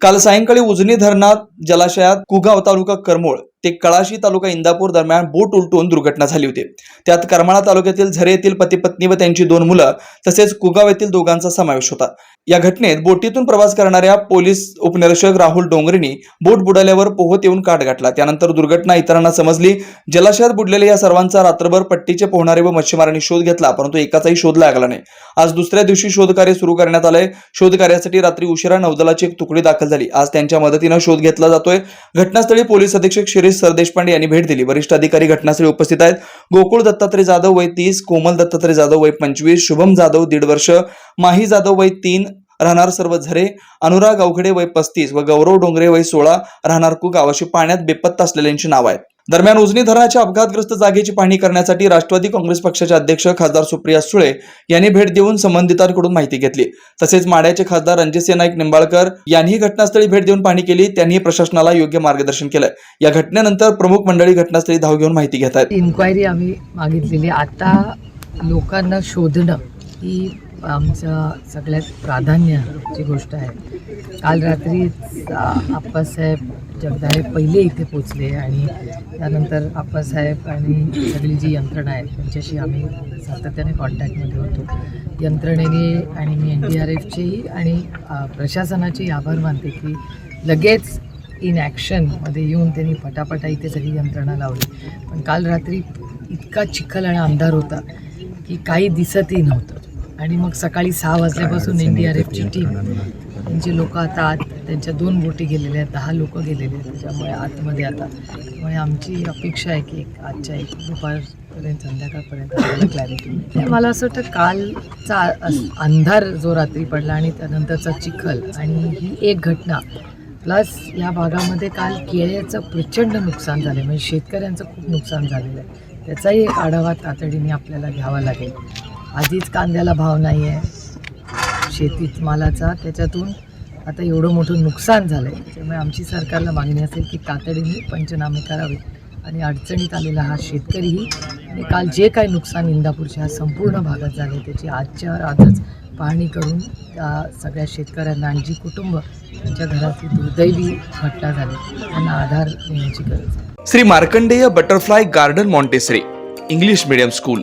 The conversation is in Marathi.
काल सायंकाळी उजनी धरणात जलाशयात कुगाव तालुका करमोळ ते कळाशी तालुका इंदापूर दरम्यान बोट उलटून दुर्घटना झाली होती. त्यात करमाळा तालुक्यातील झरे येथील पती पत्नी व त्यांची दोन मुलं तसेच कुगाव येथील दोघांचा समावेश होता. या घटनेत बोटीतून प्रवास करणाऱ्या पोलीस उपनिरीक्षक राहुल डोंगरेंनी बोट बुडाल्यावर पोहत येऊन काट गाठला. त्यानंतर दुर्घटना इतरांना समजली. जलाशयात बुडलेल्या या सर्वांचा रात्रभर पट्टीचे पोहणारे व मच्छीमारांनी शोध घेतला परंतु एकाचाही शोध लागला नाही. आज दुसऱ्या दिवशी शोधकार्य सुरू करण्यात आलंय. शोधकार्यासाठी रात्री उशिरा नौदलाची एक तुकडी दाखल झाली. आज त्यांच्या मदतीनं शोध घेतला जातोय. घटनास्थळी पोलीस अधीक्षक शिरीष सरदेशपांडे यांनी भेट दिली. वरिष्ठ अधिकारी घटनास्थळी उपस्थित आहेत. गोकुळ दत्तात्रय जाधव वय तीस कोमल दत्तात्रय जाधव वय पंचवीस शुभम जाधव दीड वर्ष माही जाधव वय तीन राहणार सर्व झरे अनुराग अवघडे वय पस्तीस व गौरव डोंगरे वय सोळा राहणार कुगाव अशी पाण्यात बेपत्ता असलेल्यांची नाव आहेत. दरम्यान उजनी धरणाच्या अपघातग्रस्त जागेची पाहणी करण्यासाठी राष्ट्रवादी काँग्रेस पक्षाचे अध्यक्ष खासदार सुप्रिया सुळे यांनी भेट देऊन संबंधितांकडून माहिती घेतली. तसेच माड्याचे खासदार रणजितसिंह नाईक निंबाळकर यांनीही घटनास्थळी भेट देऊन पाहणी केली. त्यांनी प्रशासनाला योग्य मार्गदर्शन केलं. या घटनेनंतर प्रमुख मंडळी घटनास्थळी धाव घेऊन माहिती घेत आहेत. इन्क्वायरी आम्ही मागितलेली आता लोकांना शोधणं ही आमचं सगळ्यात प्राधान्याची गोष्ट आहे. काल रात्री आप्पासाहेब जगदाळे पहिले इथे पोचले आणि त्यानंतर आप्पासाहेब आणि सगळी जी यंत्रणा आहे त्यांच्याशी आम्ही सातत्याने कॉन्टॅक्टमध्ये होतो. यंत्रणेने आणि मी एन डी आर एफचेही आणि प्रशासनाचे आभार मानते की लगेच इन ॲक्शनमध्ये येऊन त्यांनी पटापटा इथे सगळी यंत्रणा लावली. पण काल रात्री इतका चिखल आणि अंधार होता की काही दिसतही नव्हतं. आणि मग सकाळी सहा वाजल्यापासून एन डी आर एफची टीम त्यांचे लोक आता आत त्यांच्या दोन बोटी गेलेल्या आहेत दहा लोक गेलेले आहेत त्याच्यामुळे आतमध्ये आता. त्यामुळे आमची अपेक्षा आहे की एक आजच्या एक दुपारपर्यंत संध्याकाळपर्यंत क्लॅरिटी मला असं वाटतं कालचा अंधार जो रात्री पडला आणि त्यानंतरचा चिखल आणि ही एक घटना प्लस या भागामध्ये काल केळ्याचं प्रचंड नुकसान झालं म्हणजे शेतकऱ्यांचं खूप नुकसान झालेलं आहे. त्याचाही एक आढावा तातडीने आपल्याला घ्यावा लागेल. आधीच कांद्याला भाव नाही आहे शेतीत मालाचा त्याच्यातून आता एवढं मोठं नुकसान झालं आहे त्यामुळे आमची सरकारला मागणी असेल की तातडीने पंचनामे करावे आणि अडचणीत आलेला हा शेतकरीही आणि काल जे काही नुकसान इंदापूरच्या संपूर्ण भागात झाले त्याची आजच्या आजच पाहणी करून त्या सगळ्या शेतकऱ्यांना आणि जी कुटुंब त्यांच्या घरातली दुर्दैवी घटना झाली त्यांना आधार देण्याची गरज आहे. Shri Markandeya butterfly garden Montessori English medium school.